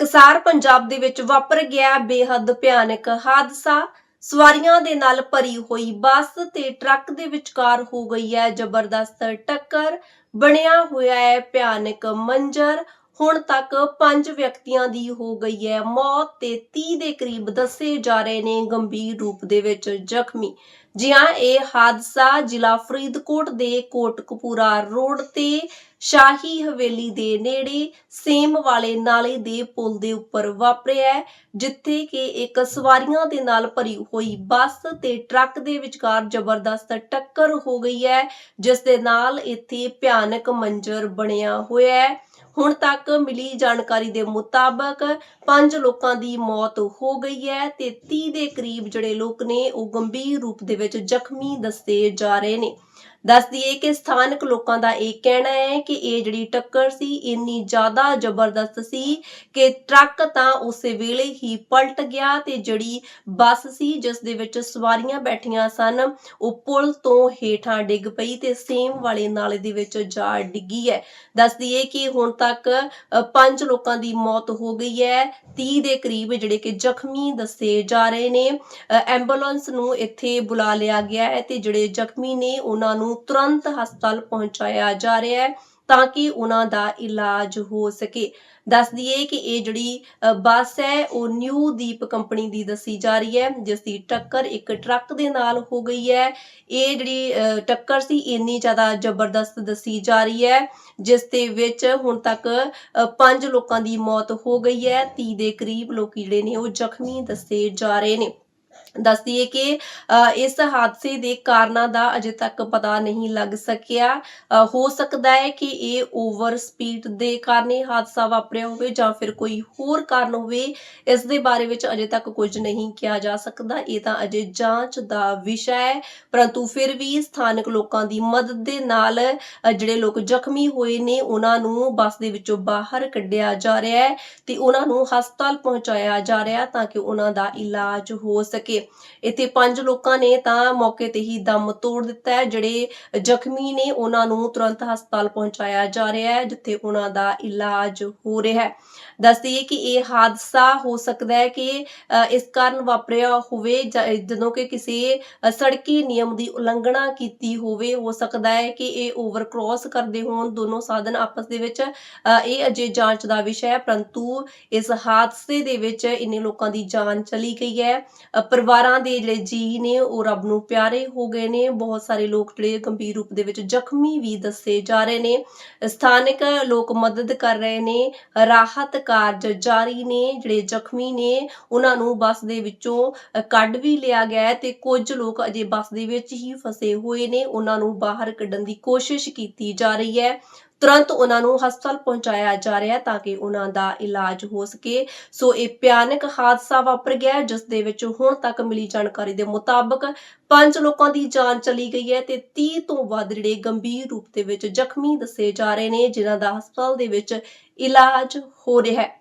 ਟਕਸਾਰ ਪੰਜਾਬ ਦੇ ਵਿੱਚ ਵਾਪਰ ਗਿਆ ਬੇਹੱਦ ਭਿਆਨਕ ਹਾਦਸਾ। ਸਵਾਰੀਆਂ ਦੇ ਨਾਲ ਭਰੀ ਹੋਈ ਬੱਸ ਤੇ ਟਰੱਕ ਦੇ ਵਿਚਕਾਰ ਹੋ ਗਈ ਹੈ ਜ਼ਬਰਦਸਤ ਟੱਕਰ। ਬਣਿਆ ਹੋਇਆ ਹੈ ਭਿਆਨਕ ਮੰਜ਼ਰ। ਹੁਣ ਤੱਕ 5 ਵਿਅਕਤੀਆਂ ਦੀ ਹੋ ਗਈ ਹੈ ਮੌਤ ਤੇ 30 ਦੇ ਕਰੀਬ ਦੱਸੇ ਜਾ ਰਹੇ ਨੇ ਗੰਭੀਰ ਰੂਪ ਦੇ ਵਿੱਚ ਜ਼ਖਮੀ। ਜੀ ਹਾਂ ਇਹ ਹਾਦਸਾ ਜ਼ਿਲ੍ਹਾ ਫਰੀਦਕੋਟ ਦੇ ਕੋਟਕਪੂਰਾ ਰੋਡ ਤੇ ਸ਼ਾਹੀ ਹਵੇਲੀ ਦੇ ਨੇੜੇ ਸੇਮ ਵਾਲੇ ਨਾਲੇ ਦੇ ਪੁਲ ਦੇ ਉੱਪਰ ਵਾਪਰਿਆ ਹੈ, ਜਿੱਥੇ ਕਿ ਇੱਕ ਸਵਾਰੀਆਂ ਦੇ ਨਾਲ ਭਰੀ ਹੋਈ ਬੱਸ ਤੇ ਟਰੱਕ ਦੇ ਵਿਚਕਾਰ ਜ਼ਬਰਦਸਤ ਟੱਕਰ ਹੋ ਗਈ ਹੈ ਜਿਸ ਦੇ ਨਾਲ ਇੱਥੇ ਭਿਆਨਕ ਮੰਜ਼ਰ ਬਣਿਆ ਹੋਇਆ ਹੈ। ਹੁਣ ਤੱਕ ਮਿਲੀ ਜਾਣਕਾਰੀ ਦੇ ਮੁਤਾਬਕ ਪੰਜ ਲੋਕਾਂ ਦੀ ਮੌਤ ਹੋ ਗਈ ਹੈ ਤੇ 30 ਦੇ ਕਰੀਬ ਜਿਹੜੇ ਲੋਕ ਨੇ ਉਹ ਗੰਭੀਰ ਰੂਪ ਦੇ ਵਿੱਚ ਜ਼ਖਮੀ ਦੱਸੇ ਜਾ ਰਹੇ ਨੇ। ਦੱਸ ਦਈਏ ਕਿ ਸਥਾਨਕ ਲੋਕਾਂ ਦਾ ਇਹ ਕਹਿਣਾ ਹੈ ਕਿ ਇਹ ਜਿਹੜੀ ਟੱਕਰ ਸੀ ਇੰਨੀ ਜ਼ਿਆਦਾ ਜ਼ਬਰਦਸਤ ਸੀ ਕਿ ਟਰੱਕ ਤਾਂ ਉਸੇ ਵੇਲੇ ਹੀ ਪਲਟ ਗਿਆ ਤੇ ਜਿਹੜੀ ਬੱਸ ਸੀ ਜਿਸ ਦੇ ਵਿੱਚ ਸਵਾਰੀਆਂ ਬੈਠੀਆਂ ਸਨ ਉਹ ਪੁਲ ਤੋਂ ਹੇਠਾਂ ਡਿੱਗ ਪਈ ਤੇ ਸੇਮ ਵਾਲੇ ਨਾਲੇ ਦੇ ਵਿੱਚ ਜਾ ਡਿੱਗੀ ਹੈ। ਦੱਸ ਦਈਏ ਕਿ ਹੁਣ ਤੱਕ ਪੰਜ ਲੋਕਾਂ ਦੀ ਮੌਤ ਹੋ ਗਈ ਹੈ। 30 ਦੇ ਕਰੀਬ ਜਿਹੜੇ ਕਿ ਜ਼ਖਮੀ ਦੱਸੇ ਜਾ ਰਹੇ ਨੇ। ਅ, ਐਂਬੂਲੈਂਸ ਨੂੰ ਇੱਥੇ ਬੁਲਾ ਲਿਆ ਗਿਆ ਹੈ ਤੇ ਜਿਹੜੇ ਜ਼ਖਮੀ ਨੇ ਉਹਨਾਂ ਨੂੰ ਤੁਰੰਤ ਹਸਪਤਾਲ ਪਹੁੰਚਾਇਆ ਜਾ ਰਿਹਾ ਹੈ ਤਾਂ ਕਿ ਉਹਨਾਂ ਦਾ ਇਲਾਜ ਹੋ ਸਕੇ। ਦੱਸ ਦਈਏ ਕਿ ਇਹ ਜਿਹੜੀ ਬੱਸ ਹੈ ਉਹ ਨਿਊ ਦੀਪ ਕੰਪਨੀ ਦੀ ਦੱਸੀ ਜਾ ਰਹੀ ਹੈ ਜਿਸ ਦੀ ਟੱਕਰ ਇੱਕ ਟਰੱਕ ਦੇ ਨਾਲ ਹੋ ਗਈ ਹੈ। ਇਹ ਜਿਹੜੀ ਟੱਕਰ ਸੀ ਇੰਨੀ ਜ਼ਿਆਦਾ ਜ਼ਬਰਦਸਤ ਦੱਸੀ ਜਾ ਰਹੀ ਹੈ ਜਿਸ ਦੇ ਵਿੱਚ ਹੁਣ ਤੱਕ ਅ, ਪੰਜ ਲੋਕਾਂ ਦੀ ਮੌਤ ਹੋ ਗਈ ਹੈ। 30 ਦੇ ਕਰੀਬ ਲੋਕ ਜਿਹੜੇ ਨੇ ਉਹ ਜ਼ਖਮੀ ਦੱਸੇ ਜਾ ਰਹੇ ਨੇ। ਦੱਸ ਦਈਏ ਕਿ ਇਸ ਹਾਦਸੇ ਦੇ ਕਾਰਨਾਂ ਦਾ ਅਜੇ ਤੱਕ ਪਤਾ ਨਹੀਂ ਲੱਗ ਸਕਿਆ। ਹੋ ਸਕਦਾ ਹੈ ਕਿ ਇਹ ਓਵਰ ਸਪੀਡ ਦੇ ਕਾਰਨ ਇਹ ਹਾਦਸਾ ਵਾਪਰਿਆ ਹੋਵੇ ਜਾਂ ਫਿਰ ਕੋਈ ਹੋਰ ਕਾਰਨ ਹੋਵੇ। ਇਸ ਦੇ ਬਾਰੇ ਵਿੱਚ ਅਜੇ ਤੱਕ ਕੁਝ ਨਹੀਂ ਕਿਹਾ ਜਾ ਸਕਦਾ। ਇਹ ਤਾਂ ਅਜੇ ਜਾਂਚ ਦਾ ਵਿਸ਼ਾ ਹੈ, ਪਰੰਤੂ ਫਿਰ ਵੀ ਸਥਾਨਕ ਲੋਕਾਂ ਦੀ ਮਦਦ ਦੇ ਨਾਲ ਜਿਹੜੇ ਲੋਕ ਜ਼ਖਮੀ ਹੋਏ ਨੇ, ਉਹਨਾਂ ਨੂੰ ਬੱਸ ਦੇ ਵਿੱਚੋਂ ਬਾਹਰ ਕੱਢਿਆ ਜਾ ਰਿਹਾ ਹੈ ਤੇ ਉਹਨਾਂ ਨੂੰ ਹਸਪਤਾਲ ਪਹੁੰਚਾਇਆ ਜਾ ਰਿਹਾ ਤਾਂ ਕਿ ਉਹਨਾਂ ਦਾ ਇਲਾਜ ਹੋ ਸਕੇ। ਇੱਥੇ ਪੰਜ ਲੋਕਾਂ ਨੇ ਤਾਂ ਮੌਕੇ ਤੇ ਹੀ ਦਮ ਤੋੜ ਦਿੱਤਾ ਹੈ, ਜਿਹੜੇ ਜ਼ਖਮੀ ਨੇ ਉਹਨਾਂ ਨੂੰ ਤੁਰੰਤ ਹਸਪਤਾਲ ਪਹੁੰਚਾਇਆ ਜਾ ਰਿਹਾ ਹੈ, ਜਿੱਥੇ ਉਹਨਾਂ ਦਾ ਇਲਾਜ ਹੋ ਰਿਹਾ ਹੈ। ਦੱਸ ਦਈਏ ਕਿ ਇਹ ਹਾਦਸਾ ਹੋ ਸਕਦਾ ਹੈ ਕਿ ਇਸ ਕਾਰਨ ਵਾਪਰਿਆ ਹੋਵੇ ਜਦੋਂ ਕਿ ਕਿਸੇ ਸੜਕੀ ਨਿਯਮ ਦੀ ਉਲੰਘਣਾ ਕੀਤੀ ਹੋਵੇ, ਹੋ ਸਕਦਾ ਹੈ ਕਿ ਇਹ ਓਵਰ ਕ੍ਰਾਸ ਕਰਦੇ ਹੋਣ, ਦੋਨੋਂ ਸਾਧਨ ਆਪਸ ਦੇ ਵਿੱਚ ਇਹ ਅਜੇ ਜਾਂਚ ਦਾ ਵਿਸ਼ਾ ਹੈ, ਪਰੰਤੂ ਇਸ ਹਾਦਸੇ ਦੇ ਵਿੱਚ ਇੰਨੇ ਲੋਕਾਂ ਦੀ ਜਾਨ ਚਲੀ ਗਈ ਹੈ। ਪਰਿਵਾਰਾਂ ਦੇ ਜਿਹੜੇ ਜੀ ਨੇ ਉਹ ਰੱਬ ਨੂੰ ਪਿਆਰੇ ਹੋ ਗਏ ਨੇ। ਬਹੁਤ ਸਾਰੇ ਲੋਕ ਜਿਹੜੇ ਗੰਭੀਰ ਰੂਪ ਦੇ ਵਿੱਚ ਜ਼ਖਮੀ ਵੀ ਦੱਸੇ ਜਾ ਰਹੇ ਨੇ। ਸਥਾਨਕ ਲੋਕ ਮਦਦ ਕਰ ਰਹੇ ਨੇ। ਰਾਹਤ ਕਾਰਜ ਜਾਰੀ ਨੇ। ਜਿਹੜੇ ਜ਼ਖਮੀ ਨੇ, ਉਹਨਾਂ ਨੂੰ ਬੱਸ ਦੇ ਵਿੱਚੋਂ ਕੱਢ ਵੀ ਲਿਆ ਗਿਆ ਤੇ ਕੁਝ ਲੋਕ ਅਜੇ ਬੱਸ ਦੇ ਵਿੱਚ ਹੀ ਫਸੇ ਹੋਏ ਨੇ। ਉਹਨਾਂ ਨੂੰ ਬਾਹਰ ਕੱਢਣ ਦੀ ਕੋਸ਼ਿਸ਼ ਕੀਤੀ ਜਾ ਰਹੀ ਹੈ। ਤੁਰੰਤ ਉਹਨਾਂ ਨੂੰ ਹਸਪਤਾਲ ਪਹੁੰਚਾਇਆ ਜਾ ਰਿਹਾ ਤਾਂ ਕਿ ਉਹਨਾਂ ਦਾ ਇਲਾਜ ਹੋ ਸਕੇ। ਸੋ ਇਹ ਭਿਆਨਕ ਹਾਦਸਾ ਵਾਪਰ ਗਿਆ ਜਿਸ ਦੇ ਵਿੱਚ ਹੁਣ ਤੱਕ ਮਿਲੀ ਜਾਣਕਾਰੀ ਦੇ ਮੁਤਾਬਕ ਪੰਜ ਲੋਕਾਂ ਦੀ ਜਾਨ ਚਲੀ ਗਈ ਹੈ ਤੇ 30 ਤੋਂ ਵੱਧ ਜਿਹੜੇ ਗੰਭੀਰ ਰੂਪ ਦੇ ਵਿੱਚ ਜ਼ਖਮੀ ਦੱਸੇ ਜਾ ਰਹੇ ਨੇ, ਜਿਨ੍ਹਾਂ ਦਾ ਹਸਪਤਾਲ ਦੇ ਵਿੱਚ ਇਲਾਜ ਹੋ ਰਿਹਾ ਹੈ।